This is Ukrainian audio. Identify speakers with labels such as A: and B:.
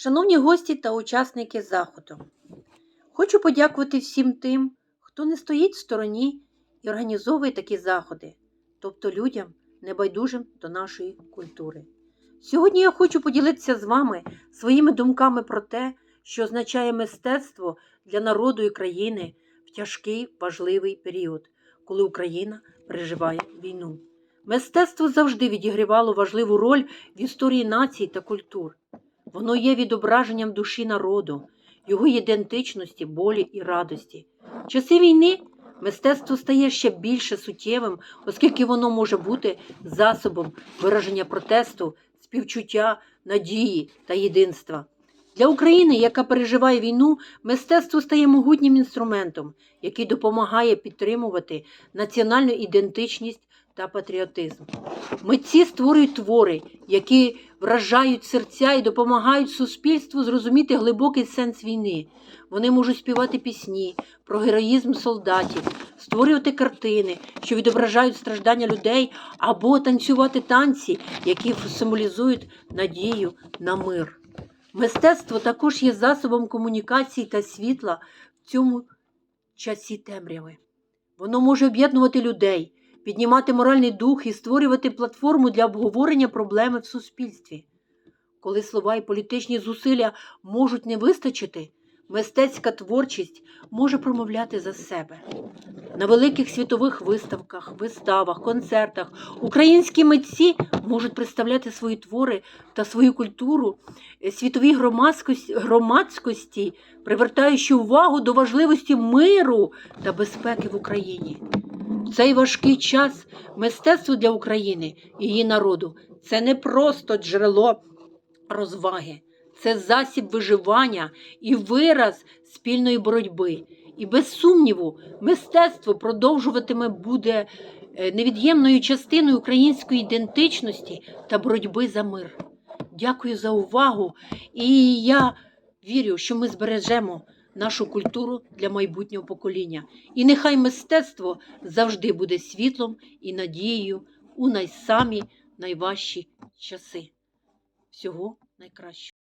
A: Шановні гості та учасники заходу, хочу подякувати всім тим, хто не стоїть в стороні і організовує такі заходи, тобто людям, небайдужим до нашої культури. Сьогодні я хочу поділитися з вами своїми думками про те, що означає мистецтво для народу і країни в тяжкий важливий період, коли Україна переживає війну. Мистецтво завжди відігравало важливу роль в історії націй та культур. Воно є відображенням душі народу, його ідентичності, болі і радості. В часи війни мистецтво стає ще більше суттєвим, оскільки воно може бути засобом вираження протесту, співчуття, надії та єдинства. Для України, яка переживає війну, мистецтво стає могутнім інструментом, який допомагає підтримувати національну ідентичність та патріотизм. Митці створюють твори, які вражають серця і допомагають суспільству зрозуміти глибокий сенс війни. Вони можуть співати пісні про героїзм солдатів, створювати картини, що відображають страждання людей, або танцювати танці, які символізують надію на мир. Мистецтво також є засобом комунікації та світла в цьому часі темряви. Воно може об'єднувати людей, піднімати моральний дух і створювати платформу для обговорення проблеми в суспільстві. Коли слова і політичні зусилля можуть не вистачити, мистецька творчість може промовляти за себе. На великих світових виставках, виставах, концертах українські митці можуть представляти свої твори та свою культуру е, світовій громадськості, громадськості, привертаючи увагу до важливості миру та безпеки в Україні. В цей важкий час мистецтво для України і її народу це не просто джерело розваги, це засіб виживання і вираз спільної боротьби. І без сумніву, мистецтво продовжуватиме буде е, невід'ємною частиною української ідентичності та боротьби за мир. Дякую за увагу, і я вірю, що ми збережемо нашу культуру для майбутнього покоління. І нехай мистецтво завжди буде світлом і надією у найсамі найважчі часи. Всього найкращого.